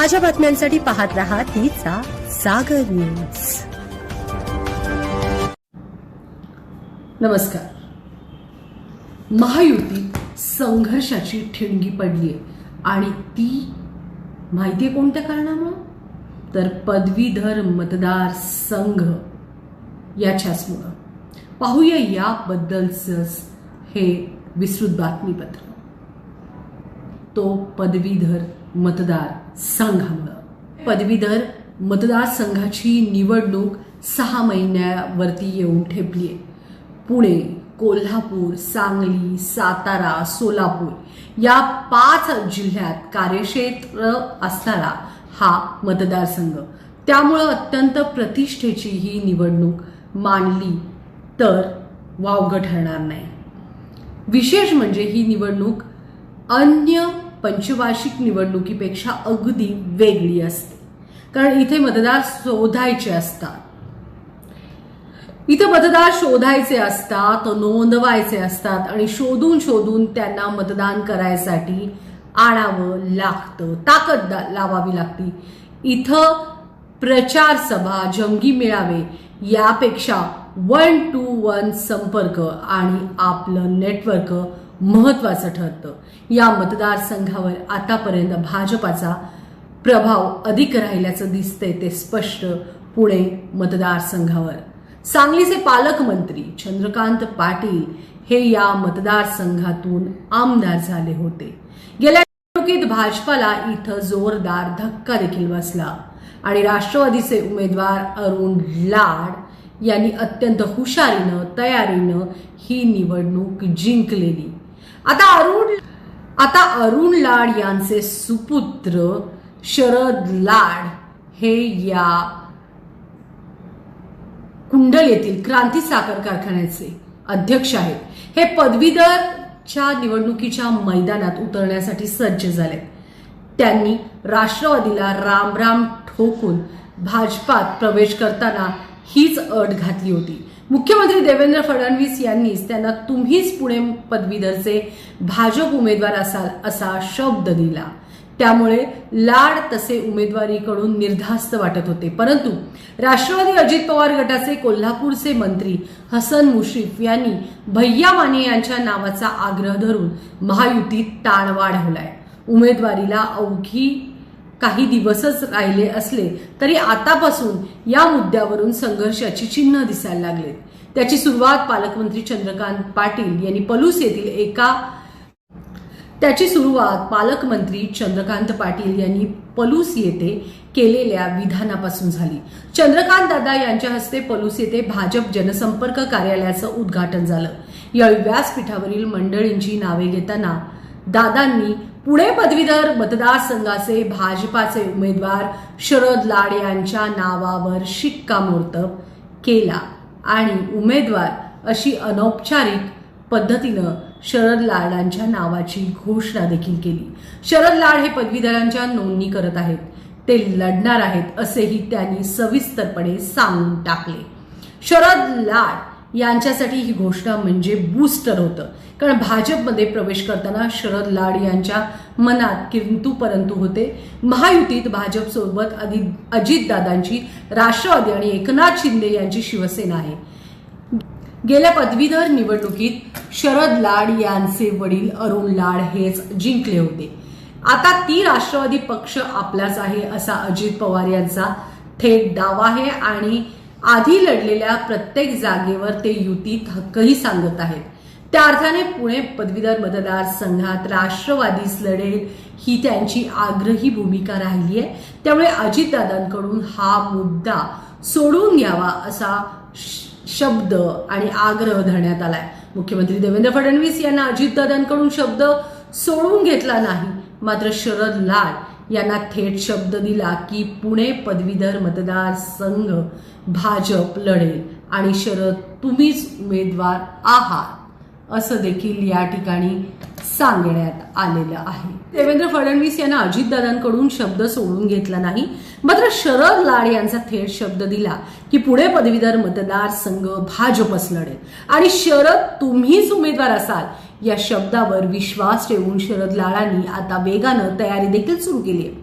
ताज्या बातम्यांसाठी पाहत राहा तिचा सागर न्यूज. नमस्कार. महायुतीत संघर्षाची ठिणगी आहे आणि ती माहितीये कोणत्या कारणामुळं? तर पदवीधर मतदार संघ याच्याचमुळं. पाहूया याबद्दलच हे विस्तृत बातमीपत्र. तो पदवीधर मतदार संघामुळं. पदवीधर मतदारसंघाची निवडणूक सहा महिन्यावरती येऊन ठेपली आहे पुणे कोल्हापूर सांगली सातारा सोलापूर या पाच जिल्ह्यात कार्यक्षेत्र असणारा हा मतदारसंघ. त्यामुळं अत्यंत प्रतिष्ठेची ही निवडणूक मांडली तर वावगं ठरणार नाही. विशेष म्हणजे ही निवडणूक अन्य पंचवार्षिक निवडणुकीपेक्षा अगदी वेगळी असते. कारण इथे मतदार शोधायचे असतात. इथे मतदार शोधायचे असतात नोंदवायचे असतात आणि शोधून शोधून त्यांना मतदान करायसाठी आणावं लागतं ताकद लावावी लागती. इथं प्रचार सभा जंगी मेळावे यापेक्षा वन टू वन संपर्क आणि आपलं नेटवर्क महत्वाचं ठरतं. या मतदारसंघावर आतापर्यंत भाजपाचा प्रभाव अधिक राहिल्याचं दिसतंय ते स्पष्ट पुणे मतदारसंघावर. सांगलीचे पालकमंत्री चंद्रकांत पाटील हे या मतदारसंघातून आमदार झाले होते. गेल्या निवडणुकीत भाजपाला इथं जोरदार धक्का देखील बसला. आणि राष्ट्रवादीचे उमेदवार अरुण लाड यांनी अत्यंत हुशारीनं तयारीनं ही निवडणूक जिंकलेली. आता अरुण आता अरुण लाड यांचे सुपुत्र शरद लाड हे या कुंडल येथील क्रांती साखर कारखान्याचे अध्यक्ष आहेत. हे पदवीधरच्या निवडणुकीच्या मैदानात उतरण्यासाठी सज्ज झाले त्यांनी राष्ट्रवादीला रामराम ठोकून भाजपात प्रवेश करताना हीच अट घातली होती. मुख्यमंत्री देवेंद्र फडणवीस यांनीच त्यांना तुम्हीच पुणे पदवीधरचे भाजप उमेदवार असाल असा शब्द दिला. त्यामुळे लाड तसे उमेदवारीकडून निर्धास्त वाटत होते. परंतु राष्ट्रवादी अजित पवार गटाचे कोल्हापूरचे मंत्री हसन मुश्रीफ यांनी भैया माने यांच्या नावाचा आग्रह धरून महायुतीत ताण वाढवलाय उमेदवारीला अवघी काही दिवसच राहिले असले तरी आतापासून या मुद्द्यावरून संघर्षाची चिन्ह दिसायला लागले त्याची सुरुवात पालकमंत्री चंद्रकांत पाटील यांनी पलूस येथील एका त्याची सुरुवात पालकमंत्री चंद्रकांत पाटील यांनी पलूस येथे केलेल्या विधानापासून झाली. चंद्रकांत दादा यांच्या हस्ते पलूस येथे भाजप जनसंपर्क कार्यालयाचं उद्घाटन झालं. यावेळी व्यासपीठावरील मंडळींची नावे घेताना दादांनी पुणे पदवीधर मतदारसंघाचे भाजपाचे उमेदवार शरद लाड यांच्या नावावर शिक्कामोर्तब केला आणि उमेदवार अशी अनौपचारिक पद्धतीनं शरद लाडांच्या नावाची घोषणा देखील केली. शरद लाड हे पदवीधरांच्या नोंदणी करत आहेत. ते लढणार आहेत असेही त्यांनी सविस्तरपणे सांगून टाकले. शरद लाड यांच्यासाठी ही घोषणा म्हणजे बूस्टर होतं. कारण भाजपमध्ये प्रवेश करताना शरद लाड यांच्या मनात किंतु परंतु होते. महायुतीत भाजपसोबत अजितदादांची राष्ट्रवादी आणि एकनाथ शिंदे यांची शिवसेना आहे. गेल्या पदवीधर निवडणुकीत शरद लाड यांचे वडील अरुण लाड हेच जिंकले होते. आता ती राष्ट्रवादी पक्ष आपलाच आहे असा अजित पवार यांचा थेट दावा आहे आणि आधी लढलेल्या प्रत्येक जागेवर ते युतीत हक्कही सांगत आहेत. त्या अर्थाने पुणे पदवीधर मतदारसंघात राष्ट्रवादीच लढेल ही त्यांची आग्रही भूमिका राहिली आहे. त्यामुळे अजितदादांकडून हा मुद्दा सोडून घ्यावा असा श- शब्द आणि आग्रह धरण्यात आलाय. मुख्यमंत्री देवेंद्र फडणवीस यांना अजितदादांकडून शब्द सोडून घेतला नाही मात्र शरद लाड यांना थेट शब्द दिला की पुणे पदवीधर मतदारसंघ भाजप लढेल आणि शरद तुम्हीच उमेदवार आहात. असं देखील या ठिकाणी सांगण्यात आलेलं आहे. देवेंद्र फडणवीस यांना अजितदादांकडून शब्द सोडून घेतला नाही. मात्र शरद लाड यांचा थेट शब्द दिला की पुढे पदवीधर मतदारसंघ भाजपच लढेल. आणि शरद तुम्हीच उमेदवार असाल या शब्दावर विश्वास ठेवून शरद लाडांनी आता वेगानं तयारी देखील सुरू केली आहे.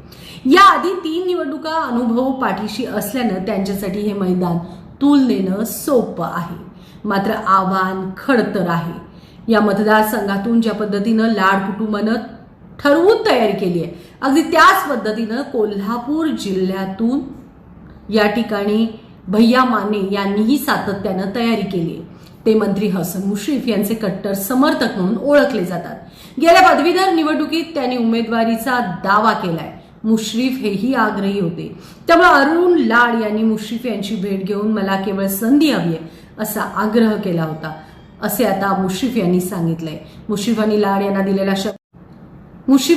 याआधी तीन निवडणुका अनुभव पाठीशी असल्यानं त्यांच्यासाठी हे मैदान तुलनेनं सोपं आहे. मात्र आव्हान खडतर आहे. या मतदारसंघातून ज्या पद्धतीनं लाड कुटुंबानं ठरवून तयारी केली आहे अगदी त्याच पद्धतीनं कोल्हापूर जिल्ह्यातून या ठिकाणी भैया माने यांनीही सातत्यानं तयारी केली आहे. ते मंत्री हसन मुश्रीफ यांचे कट्टर समर्थक म्हणून ओळखले जातात. गेल्या पदवीधर निवडणुकीत त्यांनी उमेदवारीचा दावा केलाय. मुश्रीफ हेही आग्रही होते. त्यामुळे अरुण लाड यांनी मुश्रीफ यांची भेट घेऊन मला केवळ संधी हवी आहे असा आग्रह केला होता. असे आता मुश्रीफ यांनी सांगितलंय. मुश्रीफांनी लाड यांना दिलेला शब्द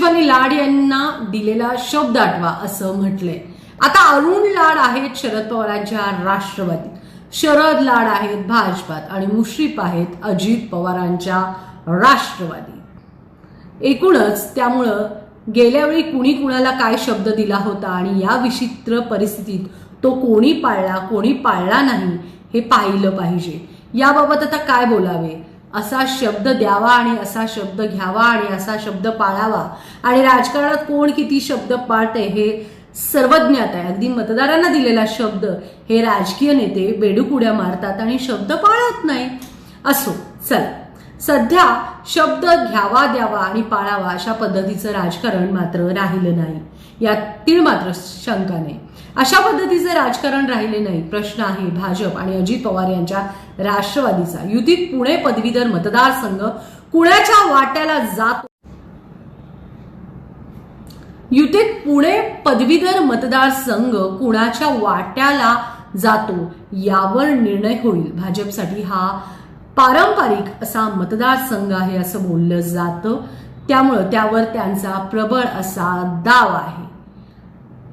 आणि लाड यांना दिलेला शब्द आठवा असं म्हटलंय. आता अरुण लाड आहेत शरद पवारांच्या राष्ट्रवादीत शरद लाड आहेत भाजपात आणि मुश्रीफ आहेत अजित पवारांच्या राष्ट्रवादीत एकूणच त्यामुळं गेल्या वेळी कुणी कुणाला काय शब्द दिला होता आणि या विचित्र परिस्थितीत तो कोणी पाळला कोणी पाळला नाही हे पाहिलं पाहिजे. याबाबत आता काय बोलावे? असा शब्द द्यावा आणि असा शब्द घ्यावा आणि असा शब्द पाळावा. आणि राजकारणात कोण किती शब्द पाळते हे सर्वज्ञात आहे. अगदी मतदारांना दिलेला शब्द हे राजकीय नेते बेडूक मारतात आणि शब्द पाळत नाही. असो चला. सध्या शब्द घ्यावा द्यावा आणि पाळावा अशा पद्धतीचं राजकारण मात्र राहिलं नाही. यातील तीळ मात्र शंका नाही. अशा पद्धतीचं राजकारण राहिले नाही. प्रश्न आहे भाजप आणि अजित पवार यांच्या राष्ट्रवादीचा. युतीत पुणे पदवीधर मतदारसंघ कुणाच्या वाट्याला जातो युतीत पुणे पदवीधर मतदारसंघ कुणाच्या वाट्याला जातो यावर निर्णय होईल. भाजपसाठी हा पारंपरिक असा मतदारसंघ आहे असं बोललं जातं. त्यामुळं त्यावर त्यांचा प्रबळ असा दाव आहे.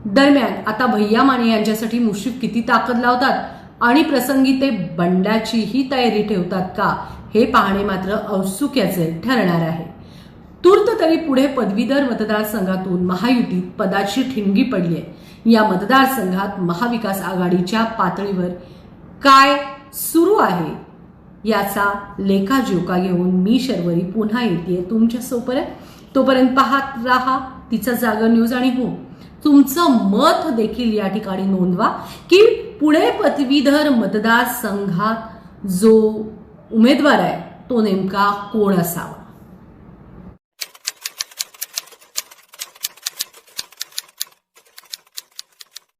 दरम्यान आता भैया माने यांच्यासाठी मुश्रीफ किती ताकद लावतात? आणि प्रसंगी ते बंडाचीही तयारी ठेवतात का? हे पाहणे मात्र औत्सुक्याचे ठरणार आहे. तूर्त तरी पुढे पदवीधर मतदारसंघातून महायुतीत पदाची ठिणगी पडली आहे. या मतदारसंघात महाविकास आघाडीच्या पातळीवर काय सुरू आहे? याचा लेखाजोखा घेऊन मी शर्वरी पुन्हा येते तुमच्यासोबत. तोपर्यंत पाहत राहा तिचा जागर न्यूज आणि हो. तुमचं मत देखील या ठिकाणी नोंदवा की पुणे पदवीधर मतदारसंघात जो उमेदवार आहे तो नेमका कोण असावा?